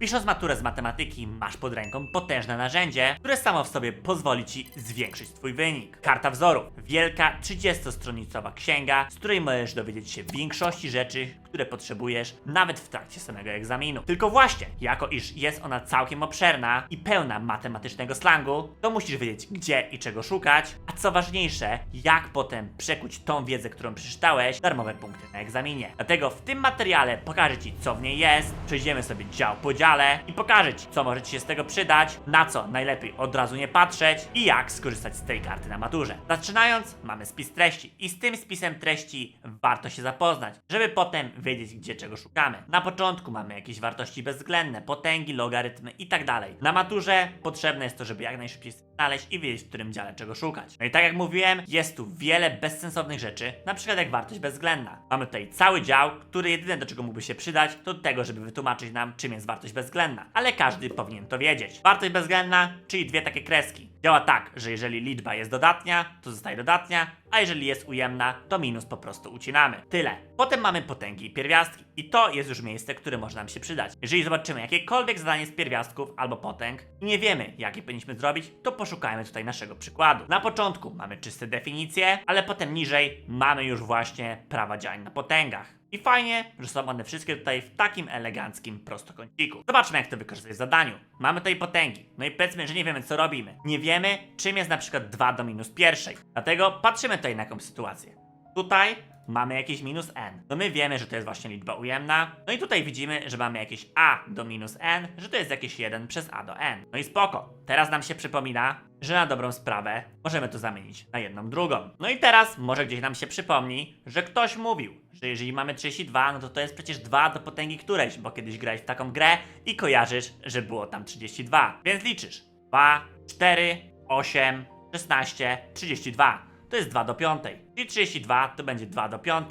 Pisząc maturę z matematyki, masz pod ręką potężne narzędzie, które samo w sobie pozwoli ci zwiększyć twój wynik. Karta wzorów. Wielka, 30-stronicowa księga, z której możesz dowiedzieć się większości rzeczy, które potrzebujesz nawet w trakcie samego egzaminu. Tylko właśnie, jako iż jest ona całkiem obszerna i pełna matematycznego slangu, to musisz wiedzieć gdzie i czego szukać, a co ważniejsze, jak potem przekuć tą wiedzę, którą przeczytałeś, darmowe punkty na egzaminie. Dlatego w tym materiale pokażę Ci, co w niej jest, przejdziemy sobie dział po dziale i pokażę Ci, co może Ci się z tego przydać, na co najlepiej od razu nie patrzeć i jak skorzystać z tej karty na maturze. Zaczynając, mamy spis treści i z tym spisem treści warto się zapoznać, żeby potem wiedzieć, gdzie czego szukamy. Na początku mamy jakieś wartości bezwzględne, potęgi, logarytmy i tak dalej. Na maturze potrzebne jest to, żeby jak najszybciej znaleźć i wiedzieć, w którym dziale czego szukać. No i tak jak mówiłem, jest tu wiele bezsensownych rzeczy, na przykład jak wartość bezwzględna. Mamy tutaj cały dział, który jedyne do czego mógłby się przydać, to tego, żeby wytłumaczyć nam, czym jest wartość bezwzględna. Ale każdy powinien to wiedzieć. Wartość bezwzględna, czyli dwie takie kreski. Działa tak, że jeżeli liczba jest dodatnia, to zostaje dodatnia, a jeżeli jest ujemna, to minus po prostu ucinamy. Tyle. Potem mamy potęgi i pierwiastki. I to jest już miejsce, które może nam się przydać. Jeżeli zobaczymy jakiekolwiek zadanie z pierwiastków albo potęg i nie wiemy, jakie powinniśmy zrobić, to poszukajmy tutaj naszego przykładu. Na początku mamy czyste definicje, ale potem niżej mamy już właśnie prawa działań na potęgach. I fajnie, że są one wszystkie tutaj w takim eleganckim prostokąciku. Zobaczmy, jak to wykorzystać w zadaniu. Mamy tutaj potęgi. No i powiedzmy, że nie wiemy, co robimy. Nie wiemy, czym jest na przykład 2 do minus pierwszej. Dlatego patrzymy tutaj na jakąś sytuację. Tutaj mamy jakieś minus n. No my wiemy, że to jest właśnie liczba ujemna. No i tutaj widzimy, że mamy jakieś a do minus n, że to jest jakieś 1 przez a do n. No i spoko. Teraz nam się przypomina, że na dobrą sprawę możemy to zamienić na jedną drugą. No i teraz może gdzieś nam się przypomni, że ktoś mówił, że jeżeli mamy 32, no to to jest przecież 2 do potęgi którejś, bo kiedyś grałeś w taką grę i kojarzysz, że było tam 32. Więc liczysz. 2, 4, 8, 16, 32 to jest 2 do 5. Czyli 32 to będzie 2 do 5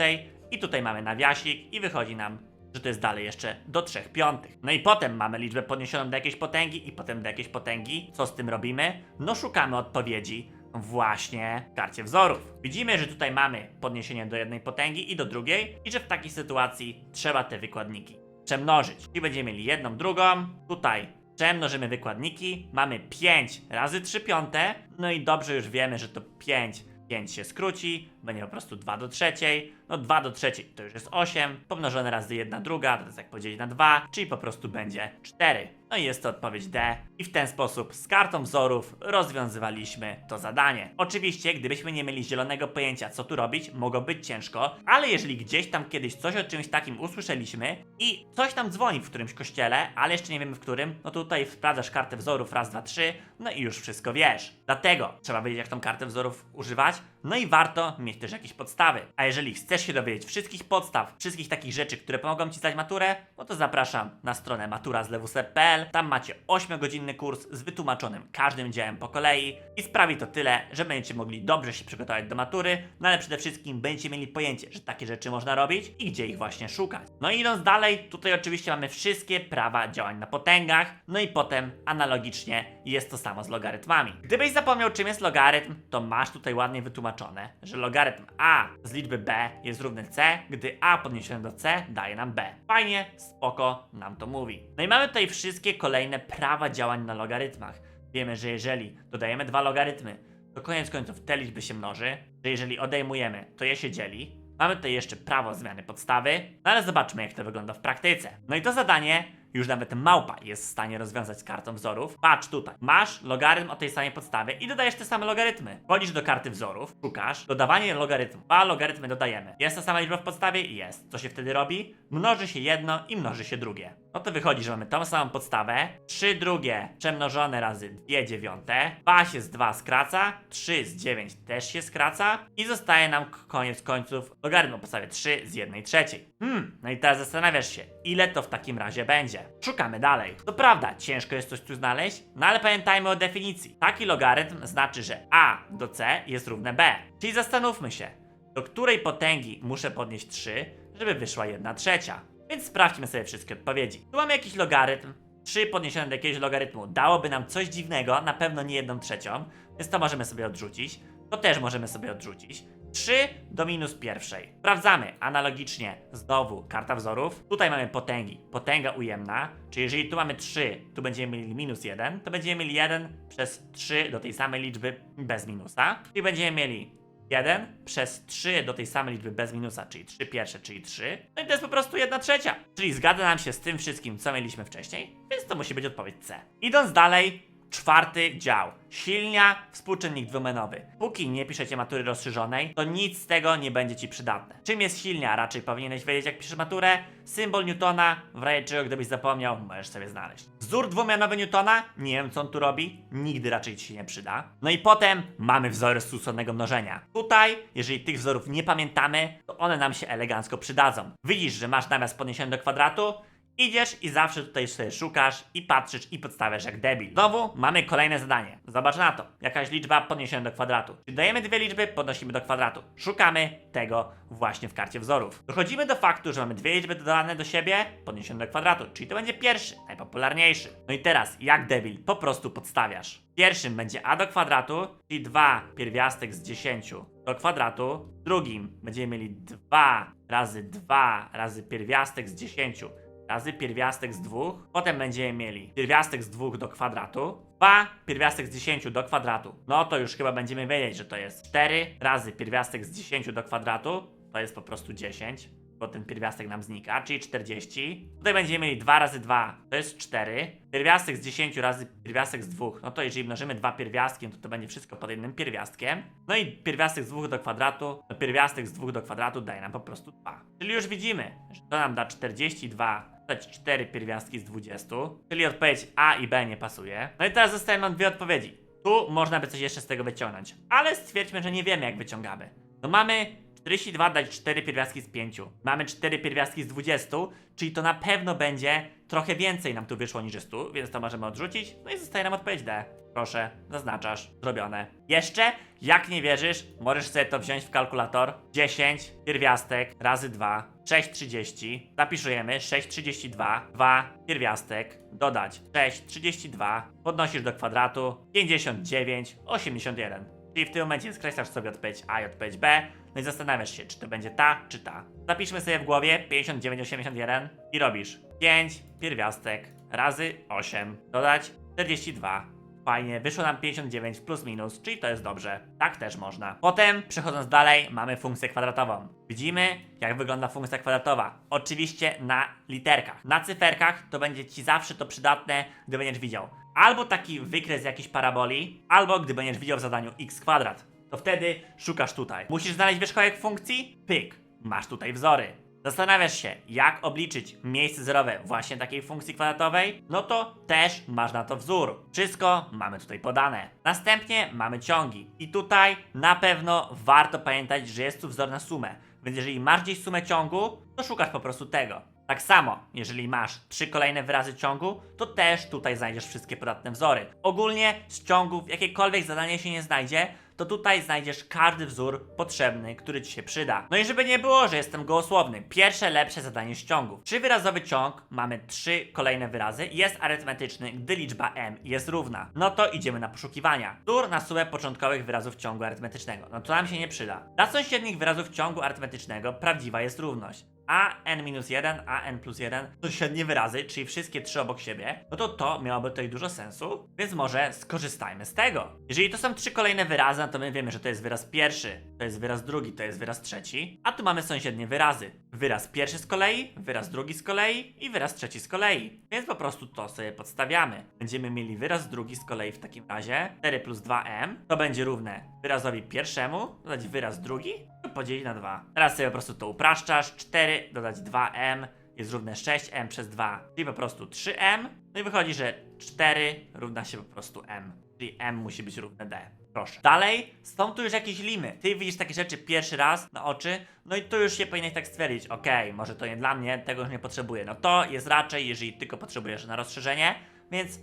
i tutaj mamy nawiasik i wychodzi nam, że to jest dalej jeszcze do 3 piątych. No i potem mamy liczbę podniesioną do jakiejś potęgi i potem do jakiejś potęgi. Co z tym robimy? No szukamy odpowiedzi właśnie w karcie wzorów. Widzimy, że tutaj mamy podniesienie do jednej potęgi i do drugiej i że w takiej sytuacji trzeba te wykładniki przemnożyć. I będziemy mieli jedną, drugą. Tutaj przemnożymy wykładniki. Mamy 5 razy 3 piąte. No i dobrze już wiemy, że to 5 5 się skróci, będzie po prostu 2 do trzeciej. No 2 do trzeciej to już jest 8, pomnożone razy 1 druga, to jest jak podzielić na 2, czyli po prostu będzie 4. No i jest to odpowiedź D. I w ten sposób z kartą wzorów rozwiązywaliśmy to zadanie. Oczywiście, gdybyśmy nie mieli zielonego pojęcia, co tu robić, mogło być ciężko, ale jeżeli gdzieś tam kiedyś coś o czymś takim usłyszeliśmy i coś tam dzwoni w którymś kościele, ale jeszcze nie wiemy w którym, no tutaj sprawdzasz kartę wzorów raz, dwa, trzy, no i już wszystko wiesz. Dlatego trzeba wiedzieć, jak tą kartę wzorów używać, no i warto mieć też jakieś podstawy. A jeżeli chcesz się dowiedzieć wszystkich podstaw, wszystkich takich rzeczy, które pomogą Ci zdać maturę, no to zapraszam na stronę maturazlewuse.pl. Tam macie 8-godzinny kurs z wytłumaczonym każdym działem po kolei i sprawi to tyle, że będziecie mogli dobrze się przygotować do matury, no ale przede wszystkim będziecie mieli pojęcie, że takie rzeczy można robić i gdzie ich właśnie szukać. No i idąc dalej, tutaj oczywiście mamy wszystkie prawa działań na potęgach, no i potem analogicznie jest to samo z logarytmami. Gdybyś zapomniał czym jest logarytm, to masz tutaj ładnie wytłumaczone, że logarytm a z liczby b jest równy c, gdy a podniesione do c daje nam b. Fajnie, spoko, nam to mówi. No i mamy tutaj wszystkie kolejne prawa działań na logarytmach. Wiemy, że jeżeli dodajemy dwa logarytmy, to koniec końców te liczby się mnoży, że jeżeli odejmujemy, to je się dzieli. Mamy tutaj jeszcze prawo zmiany podstawy, no ale zobaczmy jak to wygląda w praktyce. No i to zadanie już nawet małpa jest w stanie rozwiązać z kartą wzorów. Patrz tutaj, masz logarytm o tej samej podstawie i dodajesz te same logarytmy. Wchodzisz do karty wzorów, szukasz, dodawanie logarytmu. Dwa logarytmy dodajemy. Jest ta sama liczba w podstawie? Jest. Co się wtedy robi? Mnoży się jedno i mnoży się drugie. No to wychodzi, że mamy tą samą podstawę, 3 drugie przemnożone razy 2 dziewiąte, 2 się z 2 skraca, 3 z 9 też się skraca i zostaje nam koniec końców logarytm o podstawie 3 z 1 trzeciej. Hmm, no i teraz zastanawiasz się, ile to w takim razie będzie. Szukamy dalej. To prawda, ciężko jest coś tu znaleźć, no ale pamiętajmy o definicji. Taki logarytm znaczy, że a do c jest równe b. Czyli zastanówmy się, do której potęgi muszę podnieść 3, żeby wyszła 1 trzecia. Więc sprawdźmy sobie wszystkie odpowiedzi. Tu mamy jakiś logarytm. 3 podniesione do jakiegoś logarytmu dałoby nam coś dziwnego, na pewno nie jedną trzecią, więc to możemy sobie odrzucić. To też możemy sobie odrzucić. 3 do minus pierwszej. Sprawdzamy analogicznie znowu karta wzorów. Tutaj mamy potęgi, potęga ujemna, czyli jeżeli tu mamy 3, tu będziemy mieli minus 1, to będziemy mieli 1 przez 3 do tej samej liczby bez minusa. I będziemy mieli 1 przez 3 do tej samej liczby bez minusa, czyli 3 pierwsze, czyli 3. No i to jest po prostu 1 trzecia. Czyli zgadza nam się z tym wszystkim, co mieliśmy wcześniej, więc to musi być odpowiedź C. Idąc dalej, Czwarty dział. Silnia, współczynnik dwumenowy. Póki nie piszecie matury rozszerzonej, to nic z tego nie będzie ci przydatne. Czym jest silnia? Raczej powinieneś wiedzieć, jak piszesz maturę. Symbol Newtona, w razie czego gdybyś zapomniał, możesz sobie znaleźć. Wzór dwumianowy Newtona, nie wiem co on tu robi, nigdy raczej ci się nie przyda. No i potem mamy wzory stosunnego mnożenia. Tutaj, jeżeli tych wzorów nie pamiętamy, to one nam się elegancko przydadzą. Widzisz, że masz namiast podniesiony do kwadratu, Idziesz i zawsze tutaj sobie szukasz i patrzysz i podstawiasz jak debil. Znowu mamy kolejne zadanie. Zobacz na to. Jakaś liczba podniesiona do kwadratu. Czyli dajemy dwie liczby, podnosimy do kwadratu. Szukamy tego właśnie w karcie wzorów. Dochodzimy do faktu, że mamy dwie liczby dodane do siebie, podniesione do kwadratu. Czyli to będzie pierwszy, najpopularniejszy. No i teraz, jak debil, po prostu podstawiasz. Pierwszym będzie a do kwadratu, czyli 2 pierwiastek z 10 do kwadratu. Drugim będziemy mieli 2 razy 2 razy pierwiastek z 10 razy pierwiastek z 2. Potem będziemy mieli pierwiastek z 2 do kwadratu. 2 pierwiastek z 10 do kwadratu. No to już chyba będziemy wiedzieć, że to jest 4 razy pierwiastek z 10 do kwadratu. To jest po prostu 10, bo ten pierwiastek nam znika, czyli 40. Tutaj będziemy mieli 2 razy 2, to jest 4. Pierwiastek z 10 razy pierwiastek z 2. No to jeżeli mnożymy dwa pierwiastkiem, to to będzie wszystko pod jednym pierwiastkiem. No i pierwiastek z 2 do kwadratu, no pierwiastek z 2 do kwadratu daje nam po prostu 2. Czyli już widzimy, że to nam da 42 dać 4 pierwiastki z 20, czyli odpowiedź A i B nie pasuje. No i teraz zostają nam dwie odpowiedzi. Tu można by coś jeszcze z tego wyciągnąć, ale stwierdźmy, że nie wiemy jak wyciągamy. No mamy 42 dać 4 pierwiastki z 5. Mamy 4 pierwiastki z 20, czyli to na pewno będzie trochę więcej nam tu wyszło niż jest tu, więc to możemy odrzucić. No i zostaje nam odpowiedź D. Proszę, zaznaczasz. Zrobione. Jeszcze, jak nie wierzysz, możesz sobie to wziąć w kalkulator. 10 pierwiastek razy 2, 6,30. Zapisujemy 6,32, 2 pierwiastek, dodać 6,32, podnosisz do kwadratu 59, 81. Czyli w tym momencie skreślasz sobie odpowiedź A i odpowiedź B, no i zastanawiasz się, czy to będzie ta, czy ta. Zapiszmy sobie w głowie 59, 81 i robisz 5 pierwiastek razy 8, dodać 42, Fajnie, wyszło nam 59 plus minus, czyli to jest dobrze. Tak też można. Potem, przechodząc dalej, mamy funkcję kwadratową. Widzimy, jak wygląda funkcja kwadratowa. Oczywiście na literkach. Na cyferkach to będzie Ci zawsze to przydatne, gdy będziesz widział albo taki wykres jakiejś paraboli, albo gdy będziesz widział w zadaniu x kwadrat. To wtedy szukasz tutaj. Musisz znaleźć wierzchołek funkcji? Pyk. Masz tutaj wzory. Zastanawiasz się, jak obliczyć miejsce zerowe właśnie takiej funkcji kwadratowej? No to też masz na to wzór. Wszystko mamy tutaj podane. Następnie mamy ciągi. I tutaj na pewno warto pamiętać, że jest tu wzór na sumę. Więc jeżeli masz gdzieś sumę ciągu, to szukasz po prostu tego. Tak samo, jeżeli masz trzy kolejne wyrazy ciągu, to też tutaj znajdziesz wszystkie podatne wzory. Ogólnie z ciągów jakiekolwiek zadanie się nie znajdzie, to tutaj znajdziesz każdy wzór potrzebny, który Ci się przyda. No i żeby nie było, że jestem gołosłowny, pierwsze lepsze zadanie z ciągów. Trzywyrazowy ciąg, mamy trzy kolejne wyrazy, jest arytmetyczny, gdy liczba m jest równa. No to idziemy na poszukiwania. Wzór na sumę początkowych wyrazów ciągu arytmetycznego. No to nam się nie przyda. Dla sąsiednich wyrazów ciągu arytmetycznego prawdziwa jest równość a n-1, a n plus 1 to średnie wyrazy, czyli wszystkie trzy obok siebie, no to to miałoby tutaj dużo sensu, więc może skorzystajmy z tego. Jeżeli to są trzy kolejne wyrazy, no to my wiemy, że to jest wyraz pierwszy, to jest wyraz drugi, to jest wyraz trzeci, a tu mamy sąsiednie wyrazy. Wyraz pierwszy z kolei, wyraz drugi z kolei i wyraz trzeci z kolei. Więc po prostu to sobie podstawiamy. Będziemy mieli wyraz drugi z kolei w takim razie, 4 plus 2m, to będzie równe wyrazowi pierwszemu, dodać wyraz drugi, podzielić na 2. Teraz sobie po prostu to upraszczasz. 4 dodać 2m jest równe 6m przez 2, czyli po prostu 3m. No i wychodzi, że 4 równa się po prostu m, czyli m musi być równe d. Proszę. Dalej, są tu już jakieś limy. Ty widzisz takie rzeczy pierwszy raz na oczy, no i tu już się powinieneś tak stwierdzić, okej, może to nie dla mnie, tego już nie potrzebuję. No to jest raczej, jeżeli tylko potrzebujesz na rozszerzenie, więc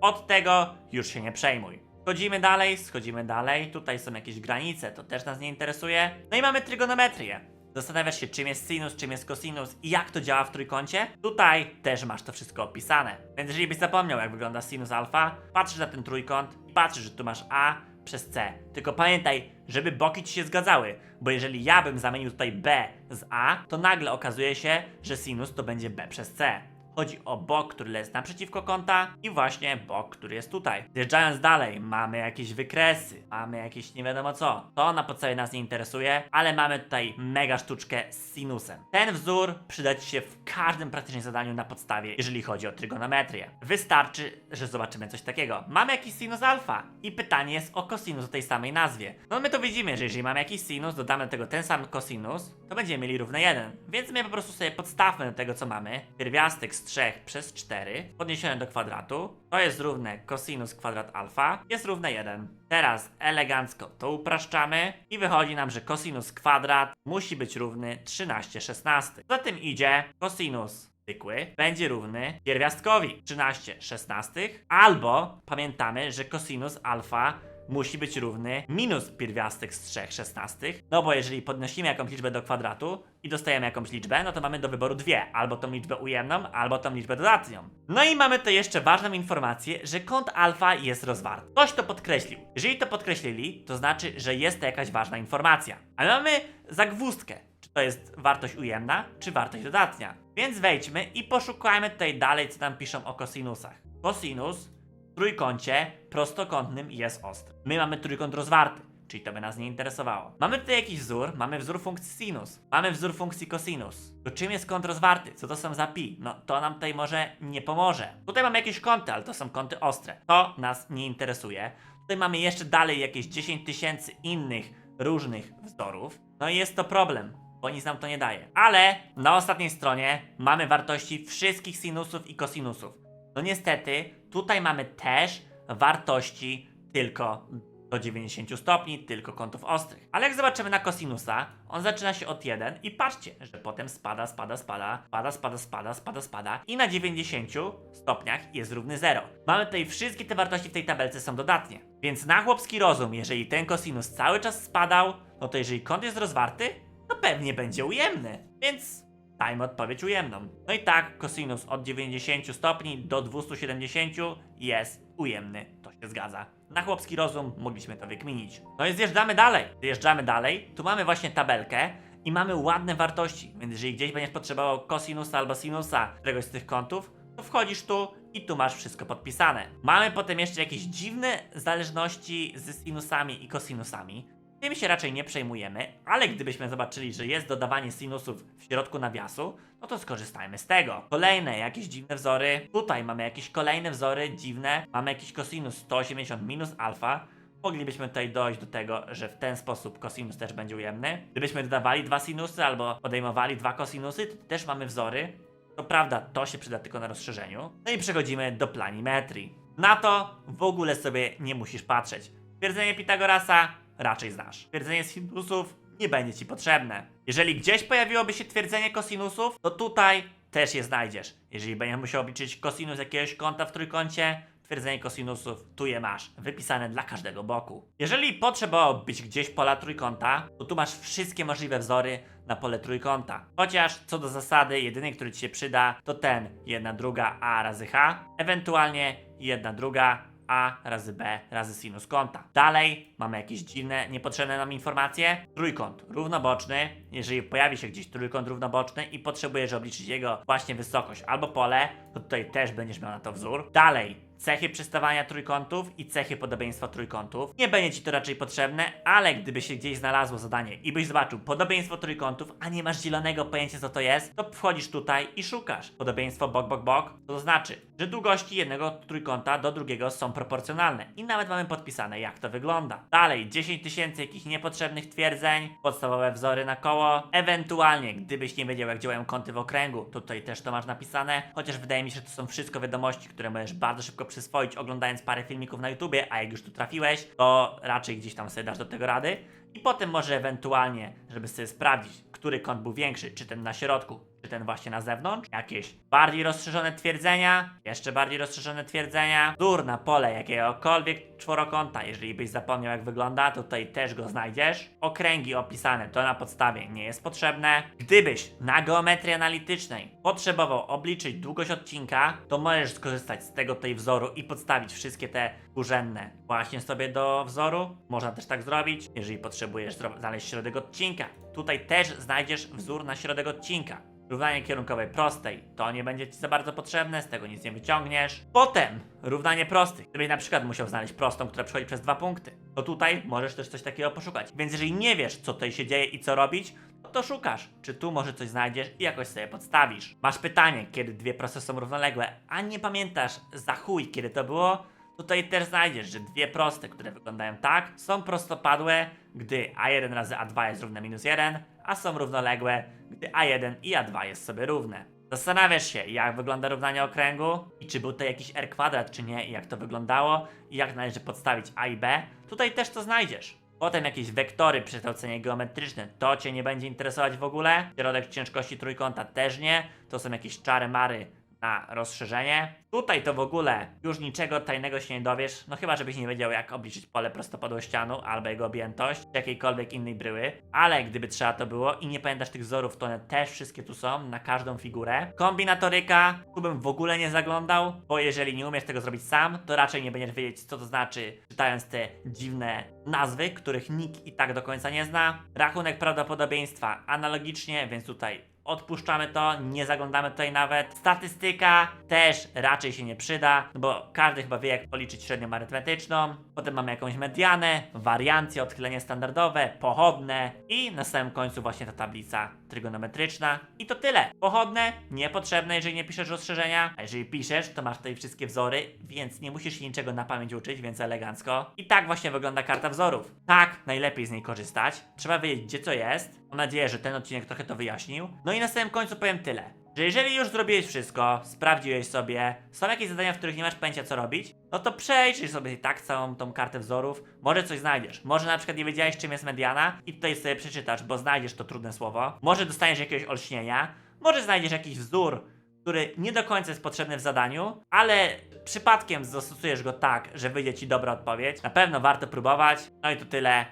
od tego już się nie przejmuj. Schodzimy dalej, schodzimy dalej. Tutaj są jakieś granice, to też nas nie interesuje. No i mamy trygonometrię. Zastanawiasz się, czym jest sinus, czym jest kosinus i jak to działa w trójkącie? Tutaj też masz to wszystko opisane. Więc jeżeli byś zapomniał, jak wygląda sinus alfa, patrzysz na ten trójkąt i patrzysz, że tu masz A, przez C. Tylko pamiętaj, żeby boki ci się zgadzały, bo jeżeli ja bym zamienił tutaj B z A, to nagle okazuje się, że sinus to będzie B przez C. Chodzi o bok, który jest naprzeciwko kąta i właśnie bok, który jest tutaj. Zjeżdżając dalej, mamy jakieś wykresy, mamy jakieś nie wiadomo co. To na podstawie nas nie interesuje, ale mamy tutaj mega sztuczkę z sinusem. Ten wzór przyda Ci się w każdym praktycznie zadaniu na podstawie, jeżeli chodzi o trygonometrię. Wystarczy, że zobaczymy coś takiego. Mamy jakiś sinus alfa i pytanie jest o kosinus o tej samej nazwie. No my to widzimy, że jeżeli mamy jakiś sinus, dodamy do tego ten sam kosinus, to będziemy mieli równe 1. Więc my po prostu sobie podstawmy do tego, co mamy. Pierwiastek z 3 przez 4 podniesione do kwadratu. To jest równe cosinus kwadrat alfa jest równe 1. Teraz elegancko to upraszczamy i wychodzi nam, że cosinus kwadrat musi być równy 13 16. Za tym idzie cosinus zwykły będzie równy pierwiastkowi 13 16 albo pamiętamy, że cosinus alfa musi być równy minus pierwiastek z 3 szesnastych, no bo jeżeli podnosimy jakąś liczbę do kwadratu i dostajemy jakąś liczbę, no to mamy do wyboru dwie, albo tą liczbę ujemną, albo tą liczbę dodatnią. No i mamy tu jeszcze ważną informację, że kąt alfa jest rozwarty. Ktoś to podkreślił. Jeżeli to podkreślili, to znaczy, że jest to jakaś ważna informacja. Ale mamy zagwózdkę. Czy to jest wartość ujemna, czy wartość dodatnia. Więc wejdźmy i poszukajmy tutaj dalej, co tam piszą o kosinusach. Kosinus trójkącie prostokątnym jest ostry. My mamy trójkąt rozwarty, czyli to by nas nie interesowało. Mamy tutaj jakiś wzór, mamy wzór funkcji sinus, mamy wzór funkcji cosinus. To czym jest kąt rozwarty? Co to są za pi? No to nam tutaj może nie pomoże. Tutaj mamy jakieś kąty, ale to są kąty ostre. To nas nie interesuje. Tutaj mamy jeszcze dalej jakieś 10 tysięcy innych różnych wzorów. No i jest to problem bo nic nam to nie daje. Ale na ostatniej stronie mamy wartości wszystkich sinusów i kosinusów. No niestety, tutaj mamy też wartości tylko do 90 stopni, tylko kątów ostrych. Ale jak zobaczymy na kosinusa, on zaczyna się od 1 i patrzcie, że potem spada, spada, spada, spada, spada, spada, spada, spada i na 90 stopniach jest równy 0. Mamy tutaj wszystkie te wartości w tej tabelce są dodatnie. Więc na chłopski rozum, jeżeli ten kosinus cały czas spadał, no to jeżeli kąt jest rozwarty, to pewnie będzie ujemny. Więc dajmy odpowiedź ujemną. No i tak, kosinus od 90 stopni do 270 jest ujemny. To się zgadza. Na chłopski rozum mogliśmy to wykminić. No i zjeżdżamy dalej. Zjeżdżamy dalej. Tu mamy właśnie tabelkę i mamy ładne wartości. Więc jeżeli gdzieś będziesz potrzebował kosinusa albo sinusa któregoś z tych kątów, to wchodzisz tu i tu masz wszystko podpisane. Mamy potem jeszcze jakieś dziwne zależności z sinusami i kosinusami. Tym się raczej nie przejmujemy, ale gdybyśmy zobaczyli, że jest dodawanie sinusów w środku nawiasu, no to skorzystajmy z tego. Kolejne jakieś dziwne wzory. Tutaj mamy jakieś kolejne wzory dziwne. Mamy jakiś kosinus 180 minus alfa. Moglibyśmy tutaj dojść do tego, że w ten sposób kosinus też będzie ujemny. Gdybyśmy dodawali dwa sinusy albo odejmowali dwa kosinusy, to też mamy wzory. To prawda, to się przyda tylko na rozszerzeniu. No i przechodzimy do planimetrii. Na to w ogóle sobie nie musisz patrzeć. Twierdzenie Pitagorasa raczej znasz. Twierdzenie sinusów nie będzie ci potrzebne. Jeżeli gdzieś pojawiłoby się twierdzenie kosinusów, to tutaj też je znajdziesz. Jeżeli będziesz musiał obliczyć kosinus jakiegoś kąta w trójkącie, twierdzenie kosinusów, tu je masz, wypisane dla każdego boku. Jeżeli potrzebowało być gdzieś pola trójkąta, to tu masz wszystkie możliwe wzory na pole trójkąta. Chociaż co do zasady, jedyny, który ci się przyda, to ten, jedna druga a razy h, ewentualnie jedna druga a razy b razy sinus kąta. Dalej mamy jakieś dziwne, niepotrzebne nam informacje. Trójkąt równoboczny. Jeżeli pojawi się gdzieś trójkąt równoboczny i potrzebujesz obliczyć jego właśnie wysokość albo pole, to tutaj też będziesz miał na to wzór. Dalej, cechy przystawania trójkątów i cechy podobieństwa trójkątów. Nie będzie ci to raczej potrzebne, ale gdyby się gdzieś znalazło zadanie i byś zobaczył podobieństwo trójkątów, a nie masz zielonego pojęcia co to jest, to wchodzisz tutaj i szukasz. Podobieństwo bok, bok, bok, to znaczy, że długości jednego trójkąta do drugiego są proporcjonalne i nawet mamy podpisane jak to wygląda. Dalej, 10 tysięcy jakichś niepotrzebnych twierdzeń, podstawowe wzory na koło, ewentualnie gdybyś nie wiedział jak działają kąty w okręgu, to tutaj też to masz napisane, chociaż wydaje mi się, że to są wszystko wiadomości, które możesz bardzo szybko przyswoić oglądając parę filmików na YouTubie, a jak już tu trafiłeś, to raczej gdzieś tam sobie dasz do tego rady. I potem może ewentualnie, żeby sobie sprawdzić, który kąt był większy, czy ten na środku, czy ten właśnie na zewnątrz, jakieś bardziej rozszerzone twierdzenia, jeszcze bardziej rozszerzone twierdzenia, wzór na pole jakiegokolwiek czworokąta, jeżeli byś zapomniał jak wygląda, to tutaj też go znajdziesz. Okręgi opisane to na podstawie nie jest potrzebne. Gdybyś na geometrii analitycznej potrzebował obliczyć długość odcinka, to możesz skorzystać z tego tutaj wzoru i podstawić wszystkie te urzędne właśnie sobie do wzoru. Można też tak zrobić, jeżeli potrzebujesz znaleźć środek odcinka. Tutaj też znajdziesz wzór na środek odcinka. Równanie kierunkowej prostej to nie będzie ci za bardzo potrzebne, z tego nic nie wyciągniesz. Potem równanie prostych. Gdybyś na przykład musiał znaleźć prostą, która przechodzi przez dwa punkty, to tutaj możesz też coś takiego poszukać. Więc jeżeli nie wiesz, co tutaj się dzieje i co robić, to szukasz, czy tu może coś znajdziesz i jakoś sobie podstawisz. Masz pytanie, kiedy dwie proste są równoległe, a nie pamiętasz za chuj, kiedy to było, Tutaj też znajdziesz, że dwie proste, które wyglądają tak, są prostopadłe, gdy a1 razy a2 jest równe minus 1, a są równoległe, gdy a1 i a2 jest sobie równe. Zastanawiasz się, jak wygląda równanie okręgu i czy był to jakiś r kwadrat, czy nie, i jak to wyglądało, i jak należy podstawić a i b. Tutaj też to znajdziesz. Potem jakieś wektory, przekształcenie geometryczne, to Cię nie będzie interesować w ogóle. Środek ciężkości trójkąta też nie. To są jakieś czary mary na rozszerzenie. Tutaj to w ogóle już niczego tajnego się nie dowiesz, no chyba żebyś nie wiedział jak obliczyć pole prostopadłościanu albo jego objętość, jakiejkolwiek innej bryły, ale gdyby trzeba to było i nie pamiętasz tych wzorów, to one też wszystkie tu są, na każdą figurę. Kombinatoryka, tu bym w ogóle nie zaglądał, bo jeżeli nie umiesz tego zrobić sam, to raczej nie będziesz wiedzieć co to znaczy, czytając te dziwne nazwy, których nikt i tak do końca nie zna. Rachunek prawdopodobieństwa analogicznie, więc tutaj Odpuszczamy to, nie zaglądamy tutaj nawet. Statystyka też raczej się nie przyda, no bo każdy chyba wie, jak policzyć średnią arytmetyczną. Potem mamy jakąś medianę, wariancję, odchylenie standardowe, pochodne i na samym końcu właśnie ta tablica trygonometryczna. I to tyle. Pochodne niepotrzebne, jeżeli nie piszesz rozszerzenia, a jeżeli piszesz, to masz tutaj wszystkie wzory, więc nie musisz się niczego na pamięć uczyć, więc elegancko. I tak właśnie wygląda karta wzorów. Tak, najlepiej z niej korzystać. Trzeba wiedzieć, gdzie co jest. Mam nadzieję, że ten odcinek trochę to wyjaśnił. No i na samym końcu powiem tyle. Że jeżeli już zrobiłeś wszystko, sprawdziłeś sobie, są jakieś zadania, w których nie masz pojęcia co robić, no to przejrzyj sobie tak całą tą kartę wzorów, może coś znajdziesz. Może na przykład nie wiedziałeś czym jest mediana i tutaj sobie przeczytasz, bo znajdziesz to trudne słowo. Może dostaniesz jakiegoś olśnienia, może znajdziesz jakiś wzór, który nie do końca jest potrzebny w zadaniu, ale przypadkiem zastosujesz go tak, że wyjdzie ci dobra odpowiedź. Na pewno warto próbować. No i to tyle.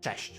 Cześć!